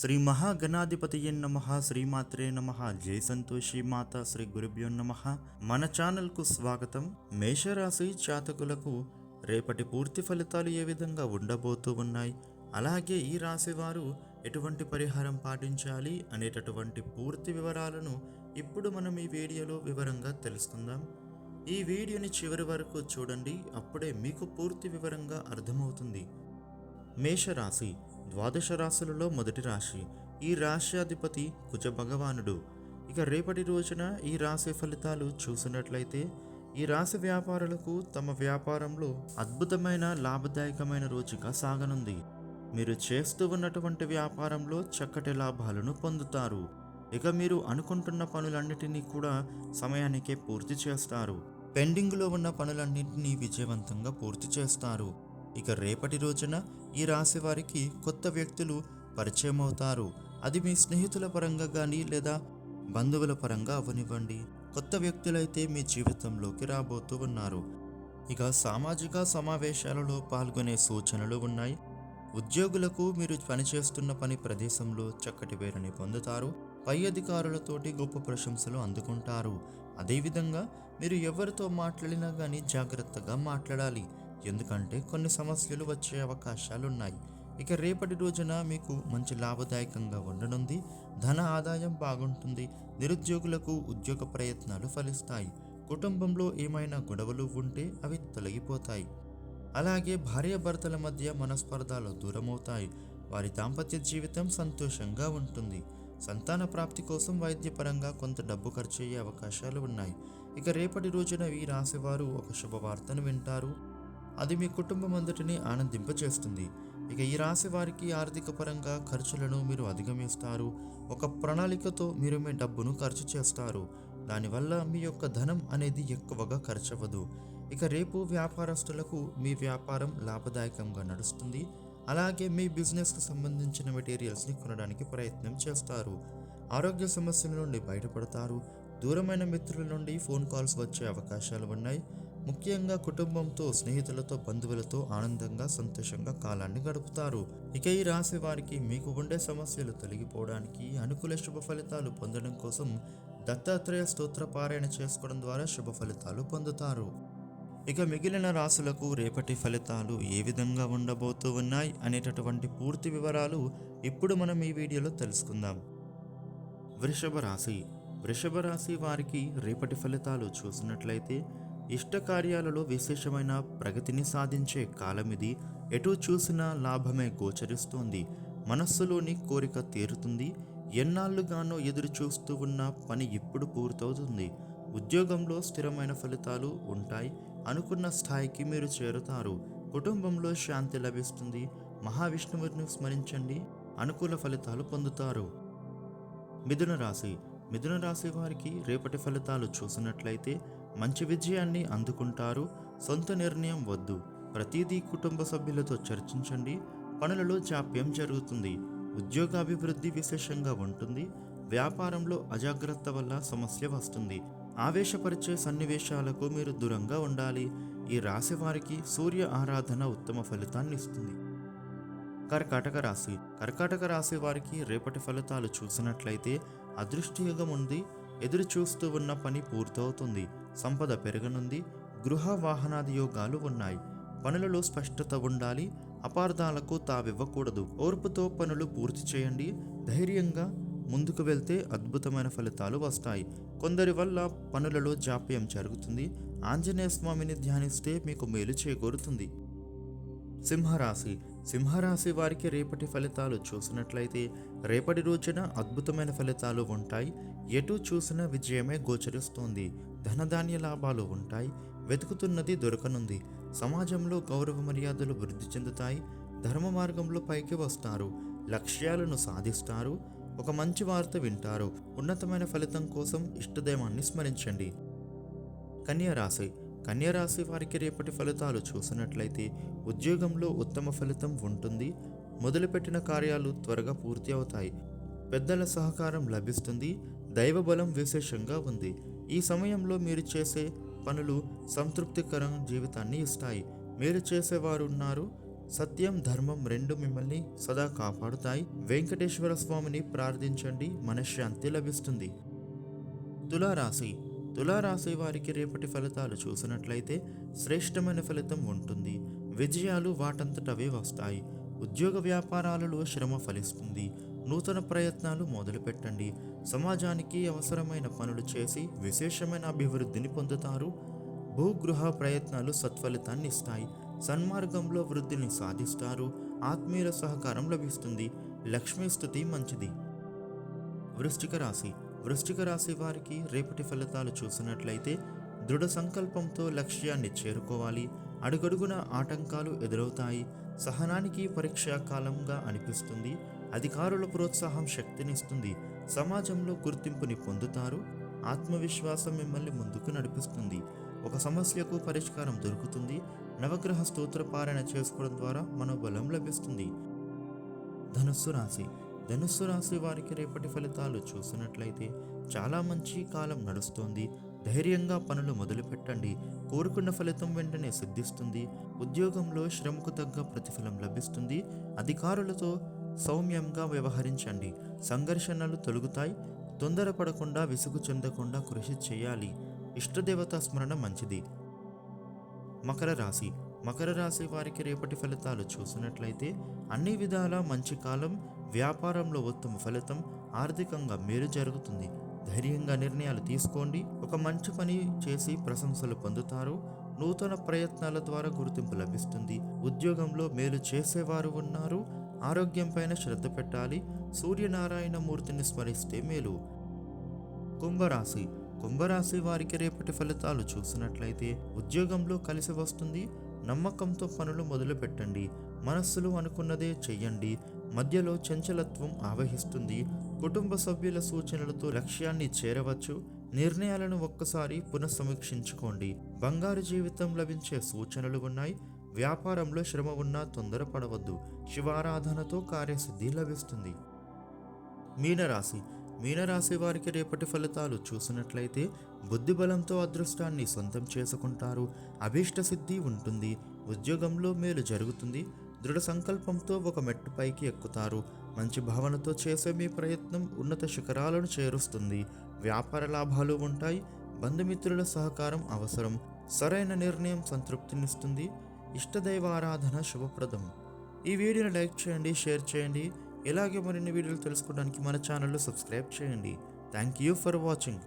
శ్రీ మహాగణాధిపతియే నమ శ్రీమాత్రే నమ జై సంతోషి మాత శ్రీ గురుభ్యో నమ. మన ఛానల్కు స్వాగతం. మేషరాశి జాతకులకు రేపటి పూర్తి ఫలితాలు ఏ విధంగా ఉండబోతూ ఉన్నాయి? అలాగే ఈ రాశి వారు ఎటువంటి పరిహారం పాటించాలి అనేటటువంటి పూర్తి వివరాలను ఇప్పుడు మనం ఈ వీడియోలో వివరంగా తెలుసుకుందాం. ఈ వీడియోని చివరి వరకు చూడండి అప్పుడే మీకు పూర్తి వివరంగా అర్థమవుతుంది. మేషరాశి ద్వాదశ రాశులలో మొదటి రాశి. ఈ రాశ్యాధిపతి కుజ భగవానుడు ఇక రేపటి రోజున ఈ రాశి ఫలితాలు చూసినట్లయితే ఈ రాశి వ్యాపారులకు తమ వ్యాపారంలో అద్భుతమైన లాభదాయకమైన రోజుగా సాగనుంది. మీరు చేస్తూ ఉన్నటువంటి వ్యాపారంలో చక్కటి లాభాలను పొందుతారు. ఇక మీరు అనుకుంటున్న పనులన్నిటినీ కూడా సమయానికే పూర్తి చేస్తారు. పెండింగ్లో ఉన్న పనులన్నింటినీ విజయవంతంగా పూర్తి చేస్తారు. ఇక రేపటి రోజున ఈ రాశి వారికి కొత్త వ్యక్తులు పరిచయం అవుతారు. అది మీ స్నేహితుల పరంగా కానీ లేదా బంధువుల పరంగా అవనివ్వండి. కొత్త వ్యక్తులైతే మీ జీవితంలోకి రాబోతూ ఉన్నారు. ఇక సామాజిక సమావేశాలలో పాల్గొనే సూచనలు ఉన్నాయి. ఉద్యోగులకు మీరు పనిచేస్తున్న పని ప్రదేశంలో చక్కటి పేరుని పొందుతారు. పై అధికారులతోటి గొప్ప ప్రశంసలు అందుకుంటారు. అదేవిధంగా మీరు ఎవరితో మాట్లాడినా కానీ జాగ్రత్తగా మాట్లాడాలి. ఎందుకంటే కొన్ని సమస్యలు వచ్చే అవకాశాలున్నాయి. ఇక రేపటి రోజున మీకు మంచి లాభదాయకంగా ఉండనుంది. ధన ఆదాయం బాగుంటుంది. నిరుద్యోగులకు ఉద్యోగ ప్రయత్నాలు ఫలిస్తాయి. కుటుంబంలో ఏమైనా గొడవలు ఉంటే అవి తొలగిపోతాయి. అలాగే భార్యాభర్తల మధ్య మనస్పర్ధాలు దూరమవుతాయి. వారి దాంపత్య జీవితం సంతోషంగా ఉంటుంది. సంతాన ప్రాప్తి కోసం వైద్యపరంగా కొంత డబ్బు ఖర్చు అయ్యే అవకాశాలు ఉన్నాయి. ఇక రేపటి రోజున ఈ రాశివారు ఒక శుభవార్తను వింటారు. అది మీ కుటుంబం అంతటిని ఆనందింపచేస్తుంది. ఇక ఈ రాశి వారికి ఆర్థిక పరంగా ఖర్చులను మీరు అధిగమిస్తారు. ఒక ప్రణాళికతో మీరు మీ డబ్బును ఖర్చు చేస్తారు. దానివల్ల మీ యొక్క ధనం అనేది ఎక్కువగా ఖర్చవ్వదు. ఇక రేపు వ్యాపారస్తులకు మీ వ్యాపారం లాభదాయకంగా నడుస్తుంది. అలాగే మీ బిజినెస్కు సంబంధించిన మెటీరియల్స్ని కొనడానికి ప్రయత్నం చేస్తారు. ఆరోగ్య సమస్యల నుండి బయటపడతారు. దూరమైన మిత్రుల నుండి ఫోన్ కాల్స్ వచ్చే అవకాశాలు ఉన్నాయి. ముఖ్యంగా కుటుంబంతో స్నేహితులతో బంధువులతో ఆనందంగా సంతోషంగా కాలాన్ని గడుపుతారు. ఇక ఈ రాశి వారికి మీకు ఉండే సమస్యలు తొలగిపోవడానికి అనుకూల శుభ ఫలితాలు పొందడం కోసం దత్తాత్రేయ స్తోత్ర పారాయణ చేసుకోవడం ద్వారా శుభ ఫలితాలు పొందుతారు. ఇక మిగిలిన రాశులకు రేపటి ఫలితాలు ఏ విధంగా ఉండబోతూ ఉన్నాయి అనేటటువంటి పూర్తి వివరాలు ఇప్పుడు మనం ఈ వీడియోలో తెలుసుకుందాం. వృషభ రాశి. వృషభ రాశి వారికి రేపటి ఫలితాలు చూసినట్లయితే ఇష్ట కార్యాలలో విశేషమైన ప్రగతిని సాధించే కాలం ఇది. ఎటు చూసినా లాభమే గోచరిస్తోంది. మనస్సులోని కోరిక తీరుతుంది. ఎన్నాళ్ళుగానో ఎదురు చూస్తూ ఉన్న పని ఇప్పుడు పూర్తవుతుంది. ఉద్యోగంలో స్థిరమైన ఫలితాలు ఉంటాయి. అనుకున్న స్థాయికి మీరు చేరుతారు. కుటుంబంలో శాంతి లభిస్తుంది. మహావిష్ణువుని స్మరించండి. అనుకూల ఫలితాలు పొందుతారు. మిథున రాశి మిథున రాశి వారికి రేపటి ఫలితాలు చూసినట్లయితే మంచి విజయాన్ని అందుకుంటారు. సొంత నిర్ణయం వద్దు. ప్రతిదీ కుటుంబ సభ్యులతో చర్చించండి. పనులలో జాప్యం జరుగుతుంది. ఉద్యోగాభివృద్ధి విశేషంగా ఉంటుంది. వ్యాపారంలో అజాగ్రత్త వల్ల సమస్య వస్తుంది. ఆవేశపరిచే సన్నివేశాలకు మీరు దూరంగా ఉండాలి. ఈ రాశి వారికి సూర్య ఆరాధన ఉత్తమ ఫలితాన్ని ఇస్తుంది. కర్కాటక రాశి. కర్కాటక రాశి వారికి రేపటి ఫలితాలు చూసినట్లయితే అదృష్టయుగం ఉంది. ఎదురు చూస్తూ ఉన్న పని పూర్తవుతుంది. సంపద పెరగనుంది. గృహ వాహనాది యోగాలు ఉన్నాయి. పనులలో స్పష్టత ఉండాలి. అపార్థాలకు తావివ్వకూడదు. ఓర్పుతో పనులు పూర్తి చేయండి. ధైర్యంగా ముందుకు వెళ్తే అద్భుతమైన ఫలితాలు వస్తాయి. కొందరి వల్ల పనులలో జాప్యం జరుగుతుంది. ఆంజనేయ స్వామిని ధ్యానిస్తే మీకు మేలు చేకూరుతుంది. సింహరాశి. సింహరాశి వారికి రేపటి ఫలితాలు చూసినట్లయితే రేపటి రోజున అద్భుతమైన ఫలితాలు ఉంటాయి. ఎటు చూసిన విజయమే గోచరిస్తోంది. ధనధాన్య లాభాలు ఉంటాయి. వెతుకుతున్నది దొరకనుంది. సమాజంలో గౌరవ మర్యాదలు వృద్ధి చెందుతాయి. ధర్మ మార్గంలో పైకి వస్తారు. లక్ష్యాలను సాధిస్తారు. ఒక మంచి వార్త వింటారు. ఉన్నతమైన ఫలితం కోసం ఇష్టదైవాన్ని స్మరించండి. కన్యరాశి కన్యరాశి వారికి రేపటి ఫలితాలు చూసినట్లయితే ఉద్యోగంలో ఉత్తమ ఫలితం ఉంటుంది. మొదలుపెట్టిన కార్యాలు త్వరగా పూర్తి అవుతాయి. పెద్దల సహకారం లభిస్తుంది. దైవబలం విశేషంగా ఉంది. ఈ సమయంలో మీరు చేసే పనులు సంతృప్తికరం జీవితాన్ని ఇస్తాయి. మీరు చేసేవారు ఉన్నారు. సత్యం ధర్మం రెండు మిమ్మల్ని సదా కాపాడుతాయి. వెంకటేశ్వర స్వామిని ప్రార్థించండి. మనశ్శాంతి లభిస్తుంది. తులారాశి తులారాశి వారికి రేపటి ఫలితాలు చూసినట్లయితే శ్రేష్టమైన ఫలితం ఉంటుంది. విజయాలు వాటంతటవే వస్తాయి. ఉద్యోగ వ్యాపారాలలో శ్రమ ఫలిస్తుంది. నూతన ప్రయత్నాలు మొదలుపెట్టండి. సమాజానికి అవసరమైన పనులు చేసి విశేషమైన అభివృద్ధిని పొందుతారు. భూగృహ ప్రయత్నాలు సత్ఫలితాన్ని ఇస్తాయి. సన్మార్గంలో వృద్ధిని సాధిస్తారు. ఆత్మీయుల సహకారం లభిస్తుంది. లక్ష్మీ స్థుతి మంచిది. వృశ్చిక రాశి వృశ్చిక రాశి వారికి రేపటి ఫలితాలు చూసినట్లయితే దృఢ సంకల్పంతో లక్ష్యాన్ని చేరుకోవాలి. అడుగడుగున ఆటంకాలు ఎదురవుతాయి. సహనానికి పరీక్షా కాలంగా అనిపిస్తుంది. అధికారుల ప్రోత్సాహం శక్తినిస్తుంది. సమాజంలో గుర్తింపుని పొందుతారు. ఆత్మవిశ్వాసం మిమ్మల్ని ముందుకు నడిపిస్తుంది. ఒక సమస్యకు పరిష్కారం దొరుకుతుంది. నవగ్రహ స్తోత్రపారాయణ చేసుకోవడం ద్వారా మనోబలం లభిస్తుంది. ధనుస్సు రాశి. ధనుస్సు రాశి వారికి రేపటి ఫలితాలు చూసినట్లయితే చాలా మంచి కాలం నడుస్తోంది. ధైర్యంగా పనులు మొదలుపెట్టండి. కోరుకున్న ఫలితం వెంటనే సిద్ధిస్తుంది. ఉద్యోగంలో శ్రమకు తగ్గ ప్రతిఫలం లభిస్తుంది. అధికారులతో సౌమ్యంగా వ్యవహరించండి. సంఘర్షణలు తొలుగుతాయి. తొందరపడకుండా విసుగు చెందకుండా కృషి చేయాలి. ఇష్టదేవత స్మరణ మంచిది. మకర రాశి. మకర రాశి వారికి రేపటి ఫలితాలు చూసినట్లయితే అన్ని విధాలా మంచి కాలం వ్యాపారంలో ఉత్తమ ఫలితం ఆర్థికంగా మేలు జరుగుతుంది. ధైర్యంగా నిర్ణయాలు తీసుకోండి. ఒక మంచి పని చేసి ప్రశంసలు పొందుతారు. నూతన ప్రయత్నాల ద్వారా గుర్తింపు లభిస్తుంది. ఉద్యోగంలో మేలు చేసేవారు ఉన్నారు. ఆరోగ్యంపైన శ్రద్ధ పెట్టాలి. సూర్యనారాయణ మూర్తిని స్మరిస్తే మేలు. కుంభరాశి. కుంభరాశి వారికి రేపటి ఫలితాలు చూసినట్లయితే ఉద్యోగంలో కలిసి వస్తుంది. నమ్మకంతో పనులు మొదలు పెట్టండి మనస్సులో అనుకున్నదే చెయ్యండి. మధ్యలో చంచలత్వం ఆవహిస్తుంది. కుటుంబ సభ్యుల సూచనలతో లక్ష్యాన్ని చేరవచ్చు. నిర్ణయాలను ఒక్కసారి పునఃసమీక్షించుకోండి. బంగారు జీవితం లభించే సూచనలు ఉన్నాయి. వ్యాపారంలో శ్రమ ఉన్నా తొందరపడవద్దు. శివారాధనతో కార్యసిద్ధి లభిస్తుంది. మీనరాశి. మీనరాశి వారికి రేపటి ఫలితాలు చూసినట్లయితే బుద్ధిబలంతో అదృష్టాన్ని సొంతం చేసుకుంటారు. అభీష్ట సిద్ధి ఉంటుంది. ఉద్యోగంలో మేలు జరుగుతుంది. దృఢ సంకల్పంతో ఒక మెట్టు పైకి ఎక్కుతారు. మంచి భావనతో చేసే మీ ప్రయత్నం ఉన్నత శిఖరాలను చేరుస్తుంది. వ్యాపార లాభాలు ఉంటాయి. బంధుమిత్రుల సహకారం అవసరం. సరైన నిర్ణయం సంతృప్తినిస్తుంది. ఇష్టదైవారాధన శుభప్రదం. ఈ వీడియోని లైక్ చేయండి షేర్ చేయండి. ఇలాగే మరిన్ని వీడియోలు తెలుసుకోవడానికి మన ఛానల్లో సబ్స్క్రైబ్ చేయండి. Thank you for watching.